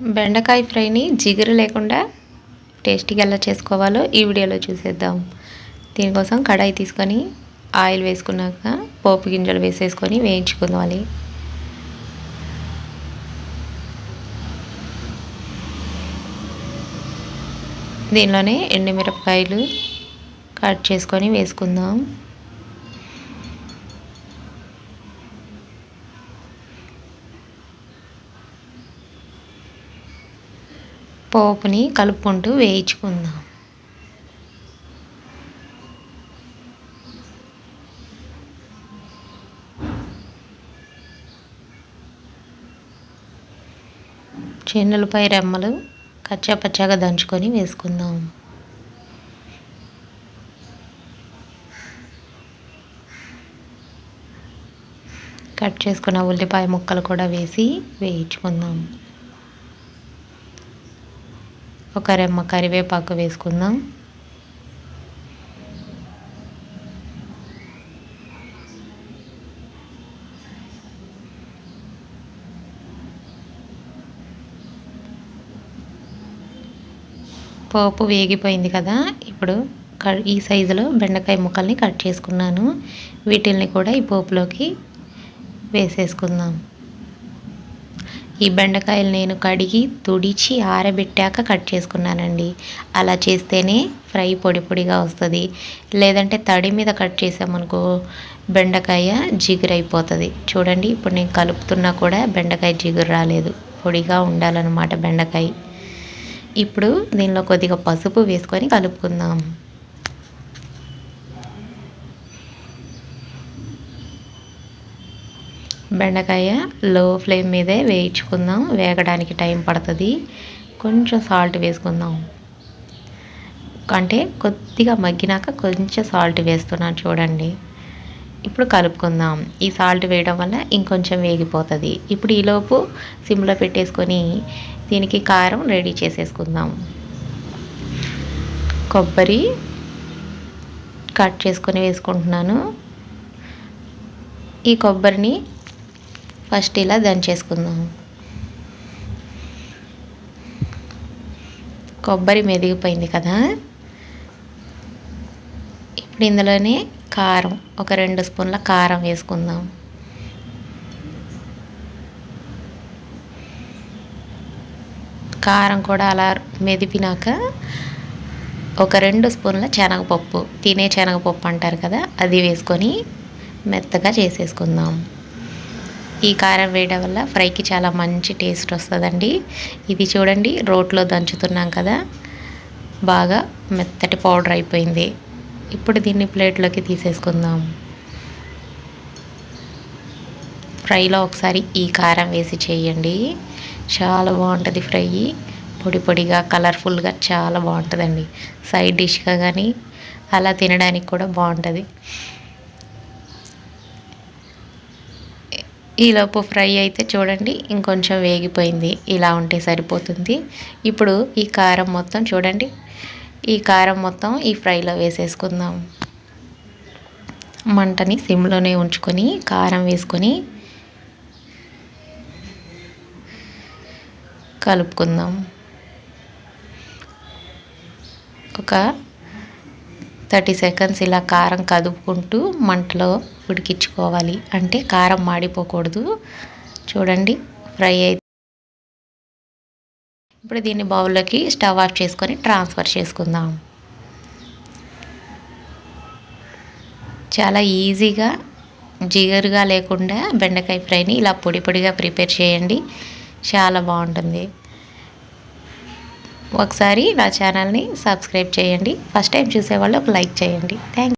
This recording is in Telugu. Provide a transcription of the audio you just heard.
బెండకాయ ఫ్రైని జిగురు లేకుండా టేస్టీగా ఎలా చేసుకోవాలో ఈ వీడియోలో చూసేద్దాం. దీనికోసం కడాయి తీసుకొని ఆయిల్ వేసుకున్నాక పోపు గింజలు వేసేసుకొని వేయించుకోవాలి. దీనిలోనే ఎండుమిరపకాయలు కట్ చేసుకొని వేసుకుందాం. పోపుని కలుపుకుంటూ వేయించుకుందాం. చెన్నులపై రెమ్మలు కచ్చాపచ్చాగా దంచుకొని వేసుకుందాం. కట్ చేసుకున్న ఉల్లిపాయ ముక్కలు కూడా వేసి వేయించుకుందాం. ఒక రెమ్మ కరివేపాకు వేసుకుందాం. పోపు వేగిపోయింది కదా ఇప్పుడు ఈ సైజులో బెండకాయ ముక్కల్ని కట్ చేసుకున్నాను. వీటిల్ని కూడా ఈ పోపులోకి వేసేసుకుందాం. ఈ బెండకాయలు నేను కడిగి తుడిచి ఆరబెట్టాక కట్ చేసుకున్నానండి. అలా చేస్తేనే ఫ్రై పొడి పొడిగా వస్తుంది. లేదంటే తడి మీద కట్ చేసామనుకో బెండకాయ జిగురైపోతుంది. చూడండి ఇప్పుడు నేను కలుపుతున్నా కూడా బెండకాయ జిగురు రాలేదు. పొడిగా ఉండాలన్నమాట బెండకాయ. ఇప్పుడు దీనిలో కొద్దిగా పసుపు వేసుకొని కలుపుకుందాం. బెండకాయ లో ఫ్లేమ్ మీదే వేయించుకుందాం. వేగడానికి టైం పడుతుంది. కొంచెం సాల్ట్ వేసుకుందాం. అంటే కొద్దిగా మగ్గినాక కొంచెం సాల్ట్ వేస్తున్నాను చూడండి. ఇప్పుడు కలుపుకుందాం. ఈ సాల్ట్ వేయడం వల్ల ఇంకొంచెం వేగిపోతుంది. ఇప్పుడు ఈలోపు సిమ్లో పెట్టేసుకొని దీనికి కారం రెడీ చేసేసుకుందాం. కొబ్బరి కట్ చేసుకొని వేసుకుంటున్నాను. ఈ కొబ్బరిని ఫస్ట్ ఇలా దంచేసుకుందాం కొబ్బరి మెదిగిపోయింది కదా. ఇప్పుడు ఇందులోనే కారం ఒక రెండు స్పూన్ల కారం వేసుకుందాం. కారం కూడా అలా మెదిపినాక ఒక రెండు స్పూన్ల శనగపప్పు తినే శనగపప్పు అంటారు కదా అది వేసుకొని మెత్తగా చేసేసుకుందాం. ఈ కారం వేయడం వల్ల ఫ్రైకి చాలా మంచి టేస్ట్ వస్తుందండి. ఇది చూడండి రోట్లో దంచుతున్నాం కదా. బాగా మెత్తటి పౌడర్ అయిపోయింది. ఇప్పుడు దీన్ని ప్లేట్లోకి తీసేసుకుందాం. ఫ్రైలో ఒకసారి ఈ కారం వేసి చేయండి. చాలా బాగుంటుంది ఫ్రై. పొడి పొడిగా కలర్ఫుల్గా చాలా బాగుంటుందండి. సైడ్ డిష్గా కానీ అలా తినడానికి కూడా బాగుంటుంది. ఈలోపు ఫ్రై అయితే చూడండి ఇంకొంచెం వేగిపోయింది. ఇలా ఉంటే సరిపోతుంది. ఇప్పుడు ఈ కారం మొత్తం చూడండి. ఈ కారం మొత్తం ఈ ఫ్రైలో వేసేసుకుందాం. మంటని సిమ్లోనే ఉంచుకొని కారం వేసుకొని కలుపుకుందాం. ఒక థర్టీ సెకండ్స్ ఇలా కారం కదుపుకుంటూ మంటలో ఉడికించుకోవాలి. అంటే కారం మాడిపోకూడదు. చూడండి ఫ్రై అయితే ఇప్పుడు దీన్ని బౌల్లోకి స్టవ్ ఆఫ్ చేసుకొని ట్రాన్స్ఫర్ చేసుకుందాం. చాలా ఈజీగా జిగరుగా లేకుండా బెండకాయ ఫ్రైని ఇలా పొడి పొడిగా ప్రిపేర్ చేయండి. చాలా బాగుంటుంది. ఒకసారి నా ఛానల్ని సబ్స్క్రైబ్ చేయండి. ఫస్ట్ టైం చూసేవాళ్ళు ఒక లైక్ చేయండి. థ్యాంక్